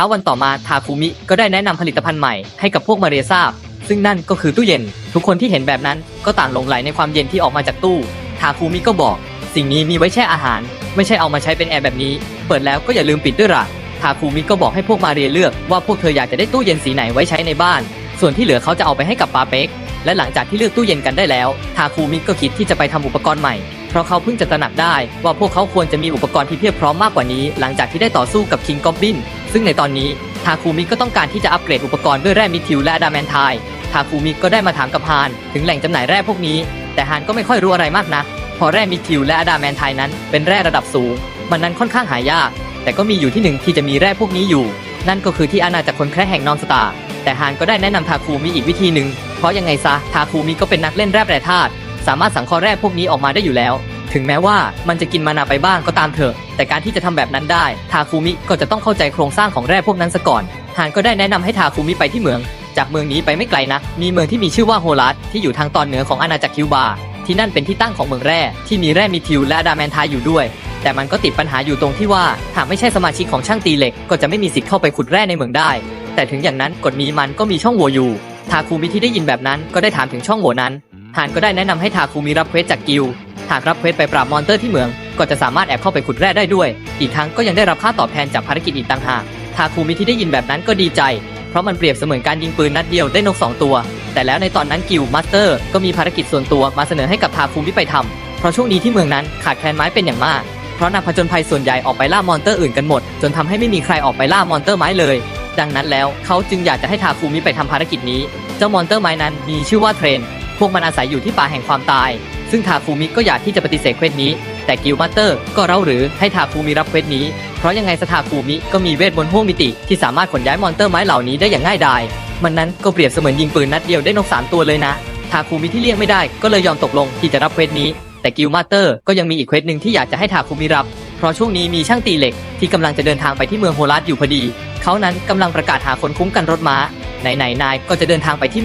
ช้าวันต่อมาทาคุมิก็ได้แนะนำผลิตภัณฑ์ใหม่ให้กับพวกมาเรียทราบ ซึ่งนั่นก็คือตู้เย็น ทุกคนที่เห็นแบบนั้นก็ต่างหลงไหลในความเย็นที่ออกมาจากตู้ทาคุมิก็บอก สิ่งนี้มีไว้แช่อาหาร ไม่ใช่เอามาใช้เป็นแอร์แบบนี้ เปิดแล้วก็อย่าลืมปิดด้วยล่ะทาคุมิก็บอกให้พวกมาเรียเลือกว่าพวกเธออยากจะได้ตู้เย็นสีไหนไว้ใช้ในบ้าน ส่วนที่เหลือเขาจะเอาไปให้กับปาเป็กและหลังจากที่เลือกตู้เย็นกันได้แล้ว ทาคุมิก็คิดที่จะไปทำอุปกรณ์ใหม่ เพราะเขาเพิ่งจะตระหนักได้ว่าพวกเขาควรจะมีอุปกรณ์ที่เพียบพร้อมมากกว่านี้ หลังจากที่ได้ต่อสู้กับคิงกอบบินซึ่งในตอนนี้ทาคุมิก็ต้องการที่จะอัปเกรดอุปกรณ์ด้วยแร่มิทิวและดามนไทน์ทาคุมิก็ได้มาถามกับฮานถึงแหล่งจำหน่ายแร่พวกนี้ แต่ฮานก็ไม่ค่อยรู้อะไรมากนักเพราะแร่มิทิวและอะดามนไทน์นั้นเป็นแร่ระดับสูง มันนั้นค่อนข้างหายาก แต่ก็มีอยู่ที่หนึ่งที่จะมีแร่พวกนี้อยู่ นั่นก็คือที่อาณาจักรคนแคระแห่งนอนสตาร์แต่ฮานก็ได้แนะนำทาคุมิอีกวิธีหนึ่งเพราะยังไงซะทาคุมิก็เป็นนักเล่นแร่แปรธาตุ สามารถสังเคราะห์แร่พวกนี้ออกมาได้อยู่แล้ว ถึงแม้ว่ามันจะกินมานาไปบ้างก็ตามเถอะ แต่การที่จะทำแบบนั้นได้ ทาคุมิก็จะต้องเข้าใจโครงสร้างของแร่พวกนั้นซะก่อนฮานก็ได้แนะนำให้ทาคุมิไปที่เมือง จากเมืองนี้ไปไม่ไกลนัก มีเมืองที่มีชื่อว่าโฮลัสที่อยู่ทางตอนเหนือของอาณาจักรคิวบา ที่นั่นเป็นที่ตั้งของเมืองแร่ที่มีแร่มิทิวและอะดามแมนทาอยู่ด้วย แต่มันก็ติดปัญหาอยู่ตรงที่ว่าหากไม่ใช่สมาชิกของช่างตีเหล็ก ก็จะไม่มีสิทธิ์เข้าไปขุดแร่ในเมืองได้ แต่ถึงอย่างนั้นกฎมีมันก็มีช่องโหว่อยู่ทาคุมิที่ได้ยินแบบนั้นก็ได้ถามถึงช่องโหว่นั้น ฮานก็ได้แนะนำให้ทาคุมิรับเควสจากกิลหากรับเควสไปปราบมอนเตอร์ที่เมือง ก็จะสามารถแอบเข้าไปขุดแร่ได้ด้วย อีกทั้งก็ยังได้รับค่าตอบแทนจากภารกิจอีกต่างหากทาคุมิที่ได้ยินแบบนั้นก็ดีใจ เพราะมันเปรียบเสมือนการยิงปืนนัดเดียวได้นกสองตัว แต่แล้วในตอนนั้นกิลมาสเตอร์ก็มีภารกิจส่วนตัวมาเสนอให้กับทาคุมิไปทำเพราะช่วงนี้ที่เมืองนั้นขาดแคลนไม้เป็นอย่างมากเพราะนักผจญภัยส่วนใหญ่ออกไปล่ามอนเตอร์อื่นกันหมด จนทำให้ไม่มีใครออกไปล่ามอนเตอร์ไม้เลย ดังนั้นแล้วเขาจึงอยากจะให้ทาคุมิไปทำภารกิจนี้ เจ้ามอนเตอร์ไม้นั้นมีชื่อว่าเทรน พวกมันอาศัยอยู่ที่ป่าแห่งความตาย ซึ่งทาคุมิก็อยากที่จะปฏิเสธเควสนี้ แต่กิลมาสเตอร์ก็เล่าหรือให้ทาคุมิรับเควสนี้ เพราะยังไงสทาคุมิก็มีเวทมนต์ห้วงมิติ ที่สามารถขนย้ายมอนเตอร์ไม้เหล่านี้ได้อย่างง่ายดาย มันนั้นก็เปรียบเสมือนยิงปืนนัดเดียวได้นกสามตัวเลยนะ ทาคุมิที่เลี่ยงไม่ได้ก็เลยยอมตกลงที่จะรับเควสนี้ แต่กิลมาสเตอร์ก็ยังมีอีกเควสหนึ่งที่อยากจะให้ทาคุมิรับ เพราะช่วงนี้มีช่างตีเหล็ก ที่กำลังจะเดินทางไปที่เมืองโฮลัสอยู่พอดี เขานั้นกำลังประกาศหาคนคุ้มกันรถม้าไหนๆนายก็จะเดินทางไปที่